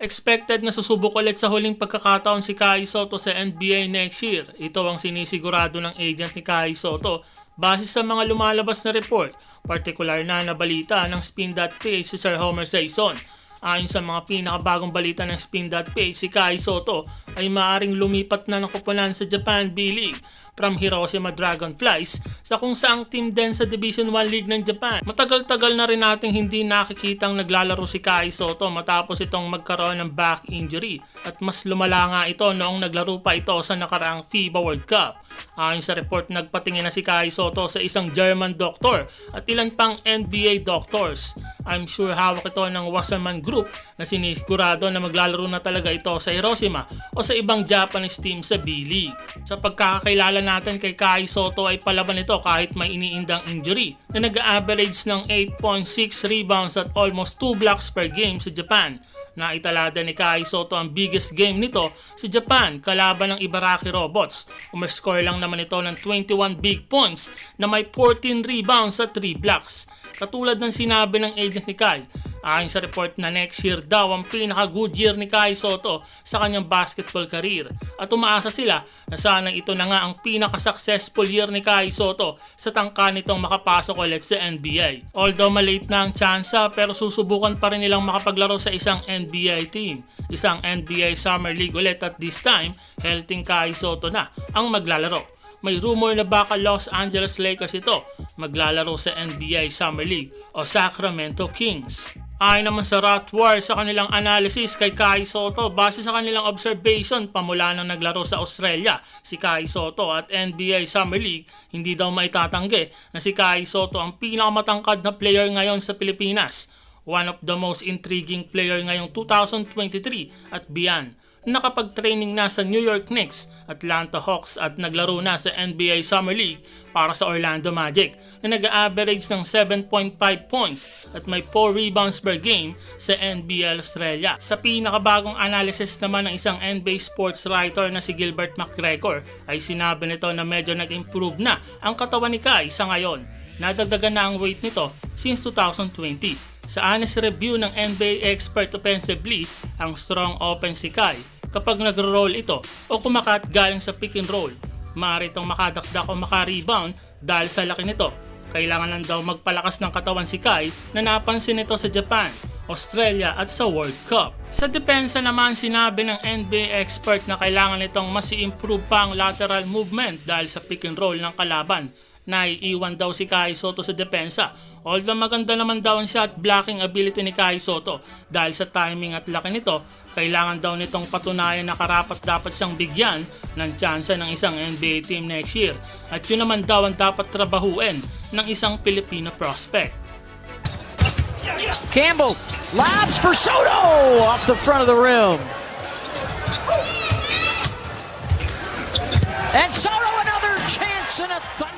Expected na susubok ulit sa huling pagkakataon si Kai Soto sa NBA next year. Ito ang sinisigurado ng agent ni Kai Soto base sa mga lumalabas na report, partikular na na balita ng Spin.ph si Sir Homer Saison. Ayon sa mga pinakabagong balita ng Spin.ph, si Kai Soto ay maaring lumipat na ng kupunan sa Japan B-League from Hiroshima Dragonflies sa kung saang team din sa Division 1 League ng Japan. Matagal-tagal na rin nating hindi nakikitang naglalaro si Kai Soto matapos itong magkaroon ng back injury at mas lumala nga ito noong naglaro pa ito sa nakaraang FIBA World Cup. Ayon sa report, nagpatingin na si Kai Soto sa isang German doctor at ilan pang NBA doctors. I'm sure hawak ito ng Wasserman Group na sinisigurado na maglalaro na talaga ito sa Hiroshima o sa ibang Japanese team sa B-League. Sa pagkakakilala natin kay Kai Soto ay palaban ito kahit may iniindang injury na nag-average ng 8.6 rebounds at almost 2 blocks per game sa Japan. Naitalada ni Kai Soto ang biggest game nito sa Japan kalaban ng Ibaraki Robots. Umerscore lang naman ito ng 21 big points na may 14 rebounds at 3 blocks. Katulad ng sinabi ng agent ni Kai, ayon sa report na next year daw ang pinaka-good year ni Kai Soto sa kanyang basketball career. At umaasa sila na sana ito na nga ang pinaka-successful year ni Kai Soto sa tangka nitong makapasok ulit sa NBA. Although malate na ang tsansa pero susubukan pa rin nilang makapaglaro sa isang NBA team. Isang NBA Summer League ulit at this time, healthy Kai Soto na ang maglalaro may rumor na baka Los Angeles Lakers ito maglalaro sa NBA Summer League o Sacramento Kings. Ayon naman sa Rotwar sa kanilang analysis kay Kai Soto. Base sa kanilang observation pamula nang naglaro sa Australia si Kai Soto at NBA Summer League hindi daw maitatanggi na si Kai Soto ang pinakamatangkad na player ngayon sa Pilipinas. One of the most intriguing player ngayong 2023 at beyond nakapag-training na sa New York Knicks, Atlanta Hawks at naglaro na sa NBA Summer League para sa Orlando Magic na nag-average ng 7.5 points at may 4 rebounds per game sa NBL Australia. Sa pinakabagong analysis naman ng isang NBA sports writer na si Gilbert McGregor ay sinabi nito na medyo nag-improve na ang katawan ni Kai sa ngayon. Nadagdagan na ang weight nito since 2020. Sa honest review ng NBA expert offensively, ang strong open si Kai kapag nagro-roll ito o kumakat galing sa pick and roll. Maaari itong makadakdak o makarebound dahil sa laki nito. Kailangan lang daw magpalakas ng katawan si Kai na napansin nito sa Japan, Australia at sa World Cup. Sa depensa naman sinabi ng NBA expert na kailangan nitong mas i-improve pa ang lateral movement dahil sa pick and roll ng kalaban naiiwan daw si Kai Soto sa depensa. Although maganda naman daw ang shot blocking ability ni Kai Soto dahil sa timing at laki nito, kailangan daw nitong patunayan na karapat dapat siyang bigyan ng tsansa ng isang NBA team next year. At yun naman daw ang dapat trabahuin ng isang Filipino prospect. Campbell lobs for Soto off the front of the rim. And Soto another chance and a th-